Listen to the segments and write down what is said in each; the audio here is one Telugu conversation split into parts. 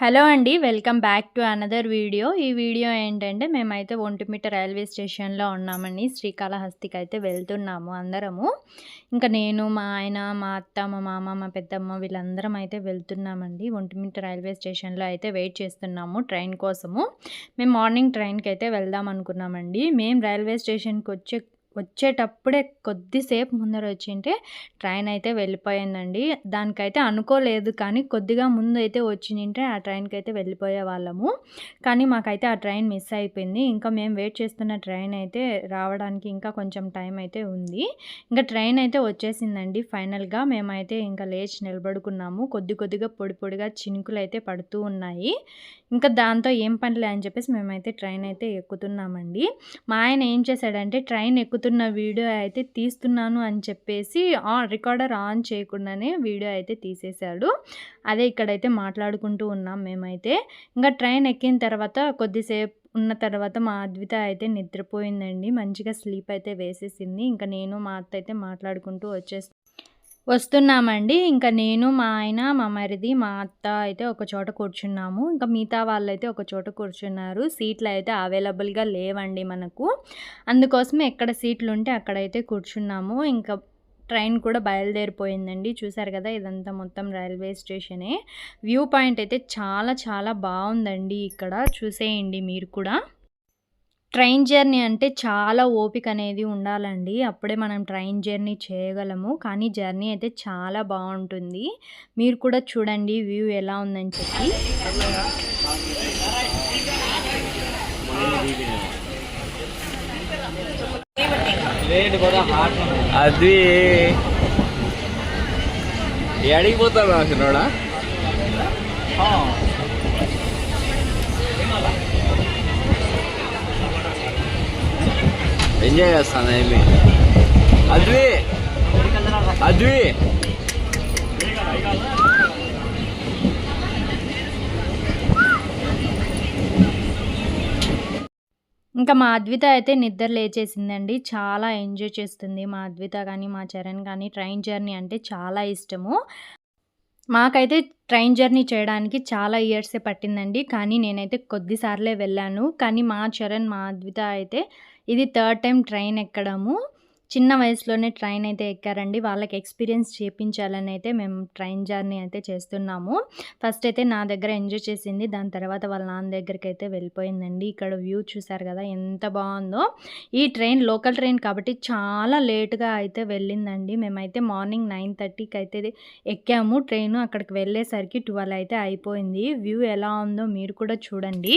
హలో అండి welcome back to another video. ఈ వీడియో ఏంటంటే మేమైతే ఒంటిమిట్ట రైల్వే స్టేషన్లో ఉన్నామండి. శ్రీకాళహస్తికి అయితే వెళ్తున్నాము అందరము. ఇంకా నేను మా ఆయన మా అత్త మా మామ మా పెద్దమ్మ వీళ్ళందరం అయితే వెళ్తున్నామండి. ఒంటిమిట్ట రైల్వే స్టేషన్లో అయితే వెయిట్ చేస్తున్నాము ట్రైన్ కోసము. మేము మార్నింగ్ ట్రైన్కి అయితే వెళ్దాం అనుకున్నామండి. మేము రైల్వే స్టేషన్కి వచ్చే వచ్చేటప్పుడే కొద్దిసేపు ముందర వచ్చింటే ట్రైన్ అయితే వెళ్ళిపోయిందండి. దానికైతే అనుకోలేదు కానీ కొద్దిగా ముందు అయితే వచ్చింటే ఆ ట్రైన్కి అయితే వెళ్ళిపోయే వాళ్ళము. కానీ మాకైతే ఆ ట్రైన్ మిస్ అయిపోయింది. ఇంకా మేము వెయిట్ చేస్తున్న ట్రైన్ అయితే రావడానికి ఇంకా కొంచెం టైం అయితే ఉంది. ఇంకా ట్రైన్ అయితే వచ్చేసిందండి ఫైనల్గా. మేమైతే ఇంకా లేచి నిలబడుకున్నాము. కొద్ది కొద్దిగా పొడి పొడిగా చినుకులు అయితే పడుతూ ఉన్నాయి. ఇంకా దాంతో ఏం పనిలే అని చెప్పేసి మేమైతే ట్రైన్ అయితే ఎక్కుతున్నామండి. మా ఆయన ఏం చేశాడంటే ట్రైన్ ఎక్కు ఎక్కుతున్న వీడియో అయితే తీస్తున్నాను అని చెప్పేసి రికార్డర్ ఆన్ చేయకుండానే వీడియో అయితే తీసేశాడు. అదే ఇక్కడైతే మాట్లాడుకుంటూ ఉన్నాం మేమైతే. ఇంకా ట్రైన్ ఎక్కిన తర్వాత కొద్దిసేపు ఉన్న తర్వాత మా అద్విత అయితే నిద్రపోయిందండి. మంచిగా స్లీప్ అయితే వేసేసింది. ఇంకా నేను మా అత్త అయితే మాట్లాడుకుంటూ వచ్చేసి వస్తున్నామండి. ఇంకా నేను మా ఆయన మా మరిది మా అత్త అయితే ఒక చోట కూర్చున్నాము. ఇంకా మిగతా వాళ్ళు అయితే ఒక చోట కూర్చున్నారు. సీట్లు అయితే అవైలబుల్గా లేవండి మనకు. అందుకోసమే ఎక్కడ సీట్లు ఉంటే అక్కడైతే కూర్చున్నాము. ఇంకా ట్రైన్ కూడా బయలుదేరిపోయిందండి. చూసారు కదా ఇదంతా మొత్తం రైల్వే స్టేషనే. వ్యూ పాయింట్ అయితే చాలా చాలా బాగుందండి ఇక్కడ. చూసేయండి మీరు కూడా. ట్రైన్ జర్నీ అంటే చాలా ఓపిక అనేది ఉండాలండి. అప్పుడే మనం ట్రైన్ జర్నీ చేయగలము. కానీ జర్నీ అయితే చాలా బాగుంటుంది. మీరు కూడా చూడండి వ్యూ ఎలా ఉందని చెప్పి. అది అడిగిపోతాను అసలు ఎంజాయ్ చేస్తాను ఏమి అద్వి! అద్వి! ఇంకా మా అద్విత అయితే నిద్ర లేచేసిందండి. చాలా ఎంజాయ్ చేస్తుంది. మా అద్విత కానీ మా చరణ్ కానీ ట్రైన్ జర్నీ అంటే చాలా ఇష్టము. మాకైతే ట్రైన్ జర్నీ చేయడానికి చాలా ఇయర్సే పట్టిందండి. కానీ నేనైతే కొద్దిసార్లే వెళ్ళాను. కానీ మా చరణ్ మా అద్విత అయితే ఇది థర్డ్ టైం ట్రైన్ ఎక్కడము. చిన్న వయసులోనే ట్రైన్ అయితే ఎక్కారండి. వాళ్ళకి ఎక్స్పీరియన్స్ చేపించాలని అయితే మేము ట్రైన్ జర్నీ అయితే చేస్తున్నాము. ఫస్ట్ అయితే నా దగ్గర ఎంజాయ్ చేసింది. దాని తర్వాత వాళ్ళ నాన్న దగ్గరికి అయితే వెళ్ళిపోయిందండి. ఇక్కడ వ్యూ చూసారు కదా ఎంత బాగుందో. ఈ ట్రైన్ లోకల్ ట్రైన్ కాబట్టి చాలా లేట్గా అయితే వెళ్ళిందండి. మేమైతే మార్నింగ్ నైన్ థర్టీకి అయితే ఎక్కాము. ట్రైన్ అక్కడికి వెళ్ళేసరికి ట్వెల్వ్ అయితే అయిపోయింది. వ్యూ ఎలా ఉందో మీరు కూడా చూడండి.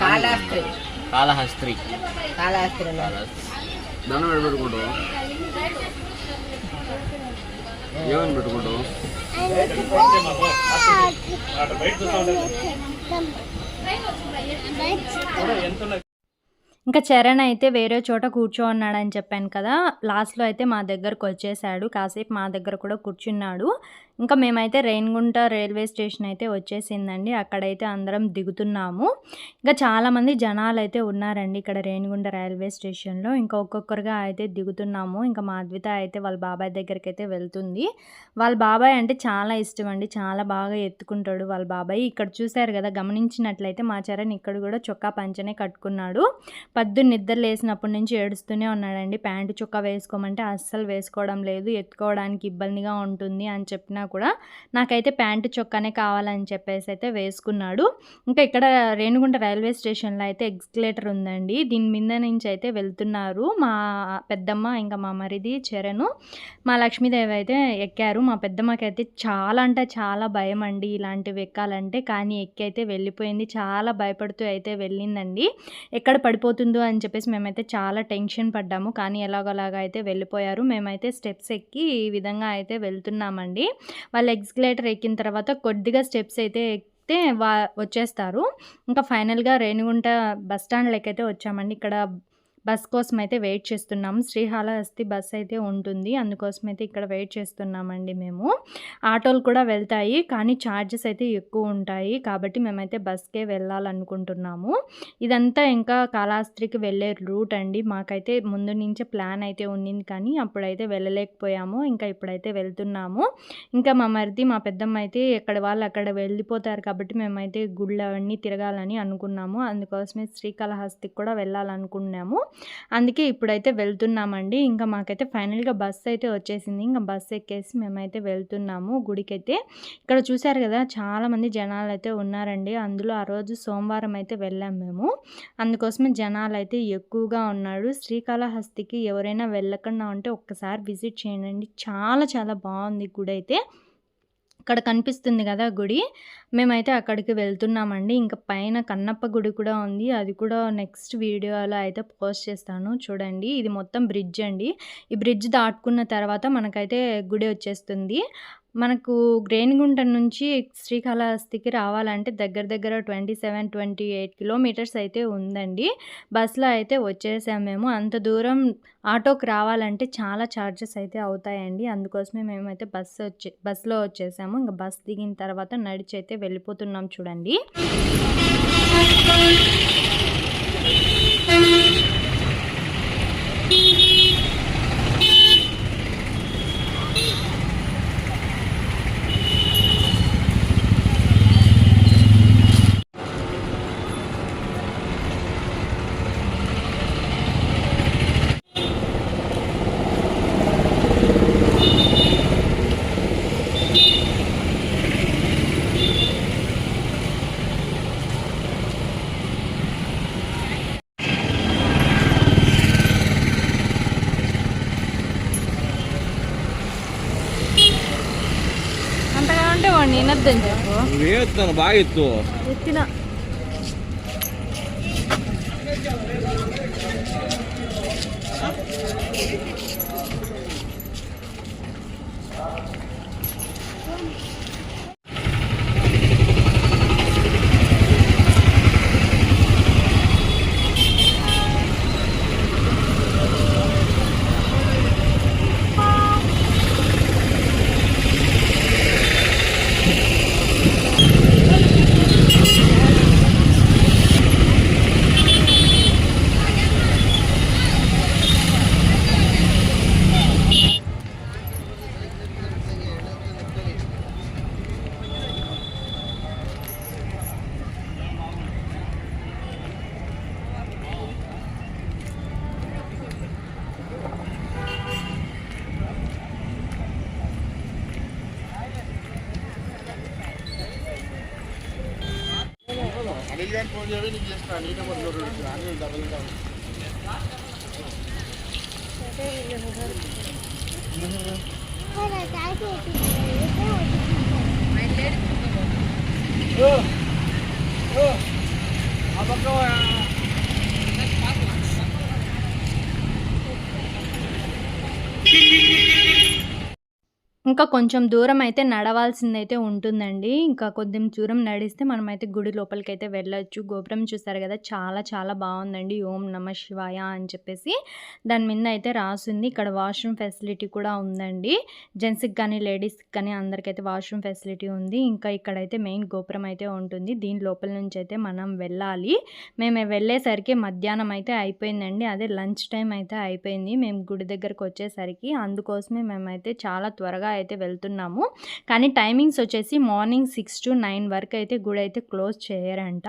కాళహస్త్రి కాళహస్త్రి కాళహస్త్రి దండం ఎక్కడ పెట్టుకుంటావు? ఏమని పెట్టుకుంటావు? ఇంకా చరణ్ అయితే వేరే చోట కూర్చో ఉన్నాడని చెప్పాను కదా. లాస్ట్లో అయితే మా దగ్గరకు వచ్చేసాడు. కాసేపు మా దగ్గర కూడా కూర్చున్నాడు. ఇంకా మేమైతే రేణిగుంట రైల్వే స్టేషన్ అయితే వచ్చేసిందండి. అక్కడైతే అందరం దిగుతున్నాము. ఇంకా చాలామంది జనాలు అయితే ఉన్నారండి ఇక్కడ రేణిగుంట రైల్వే స్టేషన్లో. ఇంకా ఒక్కొక్కరుగా అయితే దిగుతున్నాము. ఇంకా మా అద్విత అయితే వాళ్ళ బాబాయ్ దగ్గరికి అయితే వెళ్తుంది. వాళ్ళ బాబాయ్ అంటే చాలా ఇష్టం అండి. చాలా బాగా ఎత్తుకుంటాడు వాళ్ళ బాబాయ్. ఇక్కడ చూశారు కదా గమనించినట్లయితే మా చరణ్ ఇక్కడ కూడా చొక్కా పంచనే కట్టుకున్నాడు. పద్దు నిద్ర లేసినప్పటి నుంచి ఏడుస్తూనే ఉన్నాడండి. ప్యాంటు చొక్కా వేసుకోమంటే అస్సలు వేసుకోవడం లేదు. ఎత్తుకోవడానికి ఇబ్బందిగా ఉంటుంది అని చెప్పినా కూడా నాకైతే ప్యాంటు చొక్కానే కావాలని చెప్పేసి అయితే వేసుకున్నాడు. ఇంకా ఇక్కడ రేణుగుంట రైల్వే స్టేషన్లో అయితే ఎక్స్కలేటర్ ఉందండి. దీని మీద నుంచి అయితే వెళ్తున్నారు మా పెద్దమ్మ ఇంకా మా మరిది చరణ్. మా లక్ష్మీదేవి అయితే ఎక్కారు. మా పెద్దమ్మకైతే చాలా అంటే చాలా భయం అండి ఇలాంటివి ఎక్కాలంటే. కానీ ఎక్కి అయితే వెళ్ళిపోయింది చాలా భయపడుతూ అయితే వెళ్ళిందండి. ఎక్కడ పడిపోతుందో అని చెప్పేసి మేమైతే చాలా టెన్షన్ పడ్డాము. కానీ ఎలాగోలాగా అయితే వెళ్ళిపోయారు. మేమైతే స్టెప్స్ ఎక్కి ఈ విధంగా అయితే వెళ్తున్నామండి. వాళ్ళు ఎక్స్కలేటర్ ఎక్కిన తర్వాత కొద్దిగా స్టెప్స్ అయితే ఎక్కితే వా వచ్చేస్తారు. ఇంకా ఫైనల్గా రేణిగుంట బస్ స్టాండ్లోకి అయితే వచ్చామండి. ఇక్కడ బస్ కోసం అయితే వెయిట్ చేస్తున్నాము శ్రీహాళహస్తి బస్ అయితే ఉంటుంది. అందుకోసం అయితే ఇక్కడ వెయిట్ చేస్తున్నామండి మేము. ఆటోలు కూడా వెళ్తాయి కానీ ఛార్జెస్ అయితే ఎక్కువ ఉంటాయి. కాబట్టి మేమైతే బస్కే వెళ్ళాలనుకుంటున్నాము. ఇదంతా ఇంకా కాళహస్త్రికి వెళ్ళే రూట్ అండి. మాకైతే ముందు నుంచే ప్లాన్ అయితే ఉండింది కానీ అప్పుడైతే వెళ్ళలేకపోయాము. ఇంకా ఇప్పుడైతే వెళ్తున్నాము. ఇంకా మా మరిది మా పెద్దమ్మ అయితే ఎక్కడ వాళ్ళు అక్కడ వెళ్ళిపోతారు కాబట్టి మేమైతే గుళ్ళు అవన్నీ తిరగాలని అనుకున్నాము. అందుకోసమే శ్రీకాళహస్తికి కూడా వెళ్ళాలనుకున్నాము. అందుకే ఇప్పుడైతే వెళ్తున్నామండి. ఇంకా మాకైతే ఫైనల్గా బస్సు అయితే వచ్చేసింది. ఇంకా బస్సు ఎక్కేసి మేమైతే వెళ్తున్నాము గుడికైతే. ఇక్కడ చూశారు కదా చాలామంది జనాలు అయితే ఉన్నారండి. అందులో ఆ రోజు సోమవారం అయితే వెళ్ళాం మేము. అందుకోసమే జనాలు అయితే ఎక్కువగా ఉన్నాడు శ్రీకాళహస్తికి ఎవరైనా వెళ్ళకుండా ఉంటే ఒక్కసారి విజిట్ చేయండి. చాలా చాలా బాగుంది గుడి అయితే ఇక్కడ కనిపిస్తుంది కదా గుడి. మేమైతే అక్కడికి వెళ్తున్నామండి. ఇంకా పైన కన్నప్ప గుడి కూడా ఉంది. అది కూడా నెక్స్ట్ వీడియోలో అయితే పోస్ట్ చేస్తాను. చూడండి. ఇది మొత్తం బ్రిడ్జ్ అండి. ఈ బ్రిడ్జ్ దాటుకున్న తర్వాత మనకైతే గుడి వచ్చేస్తుంది. మనకు రేణిగుంట నుంచి శ్రీకాళహస్తికి రావాలంటే దగ్గర దగ్గర twenty seven twenty eight kilometres అయితే ఉందండి. బస్సులో అయితే వచ్చేసాం మేము. అంత దూరం ఆటోకి రావాలంటే చాలా ఛార్జెస్ అయితే అవుతాయండి. అందుకోసమే మేమైతే బస్సు వచ్చే బస్సులో వచ్చేసాము. ఇంకా బస్ దిగిన తర్వాత నడిచి అయితే వెళ్ళిపోతున్నాం చూడండి. ಮಾಡಿ ಏನದ್ದು ಬಾಯಿತ್ತು ಗೊತ್ತಿಲ್ಲ అంతగా ఉంటే వాడిని వినొద్దని చెప్పు వేస్తాను బాగా ఎత్తు ఎత్తిన ఇంకా కొంచెం దూరం అయితే నడవాల్సిందైతే ఉంటుందండి. ఇంకా కొద్దిం దూరం నడిస్తే మనమైతే గుడి లోపలికి అయితే వెళ్ళొచ్చు. గోపురం చూసారు కదా చాలా చాలా బాగుందండి. ఓం నమ శివాయ అని చెప్పేసి దాని మీద అయితే రాసింది. ఇక్కడ వాష్రూమ్ ఫెసిలిటీ కూడా ఉందండి. జెంట్స్కి కానీ లేడీస్కి కానీ అందరికైతే వాష్రూమ్ ఫెసిలిటీ ఉంది. ఇంకా ఇక్కడైతే మెయిన్ గోపురం అయితే ఉంటుంది. దీని లోపల నుంచి అయితే మనం వెళ్ళాలి. మేము వెళ్ళేసరికి మధ్యాహ్నం అయితే అయిపోయిందండి. అదే లంచ్ టైం అయితే అయిపోయింది. మేము గుడి దగ్గరకు వచ్చేసరికి అందుకోసమే మేమైతే చాలా త్వరగా అయితే వెళ్తున్నాము. కానీ టైమింగ్స్ వచ్చేసి మార్నింగ్ సిక్స్ టు నైన్ వరకు అయితే గుడి అయితే క్లోజ్ చేయరంట.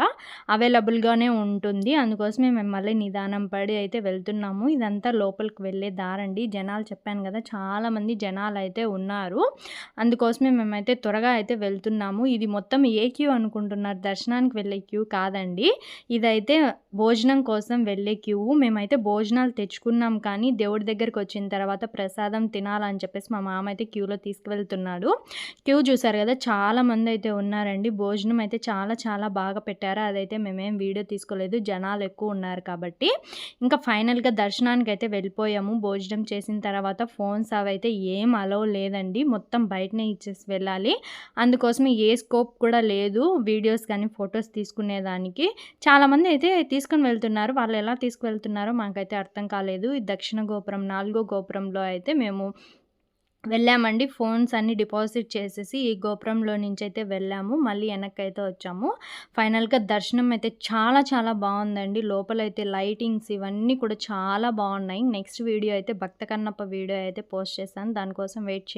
అవైలబుల్గానే ఉంటుంది. అందుకోసమే మేము మళ్ళీ నిదానం పడి అయితే వెళ్తున్నాము. ఇదంతా లోపలికి వెళ్ళే దారండి. జనాలు చెప్పాను కదా చాలామంది జనాలు అయితే ఉన్నారు. అందుకోసమే మేమైతే త్వరగా అయితే వెళ్తున్నాము. ఇది మొత్తం ఏ క్యూ అనుకుంటున్నారు? దర్శనానికి వెళ్ళే క్యూ కాదండి. ఇదైతే భోజనం కోసం వెళ్ళే క్యూ. మేమైతే భోజనాలు తెచ్చుకున్నాం కానీ దేవుడి దగ్గరికి వచ్చిన తర్వాత ప్రసాదం తినాలని చెప్పేసి మా మామ అయితే క్యూలో తీసుకువెళ్తున్నాడు. క్యూ చూసారు కదా చాలా మంది అయితే ఉన్నారండి. భోజనం అయితే చాలా చాలా బాగా పెట్టారు. అదైతే మేమేం వీడియో తీసుకోలేదు. జనాలు ఎక్కువ ఉన్నారు కాబట్టి. ఇంకా ఫైనల్గా దర్శనానికి అయితే వెళ్ళిపోయాము. భోజనం చేసిన తర్వాత ఫోన్స్ అవి అయితే ఏం అలవ్ లేదండి. మొత్తం బయటనే ఇచ్చేసి వెళ్ళాలి. అందుకోసం ఏ స్కోప్ కూడా లేదు వీడియోస్ కానీ ఫొటోస్ తీసుకునేదానికి. చాలామంది అయితే తీసుకుని వెళ్తున్నారు. వాళ్ళు ఎలా తీసుకువెళ్తున్నారో మాకైతే అర్థం కాలేదు. ఈ దక్షిణ గోపురం నాలుగో గోపురంలో అయితే మేము వెళ్ళామండి. ఫోన్స్ అన్నీ డిపాజిట్ చేసేసి ఈ గోపురంలో నుంచి అయితే వెళ్ళాము. మళ్ళీ వెనక్కి అయితే వచ్చాము. ఫైనల్గా దర్శనం అయితే చాలా చాలా బాగుందండి. లోపలైతే లైటింగ్స్ ఇవన్నీ కూడా చాలా బాగున్నాయి. నెక్స్ట్ వీడియో అయితే భక్త కన్నప్ప వీడియో అయితే పోస్ట్ చేశాను దానికోసం వెయిట్ చే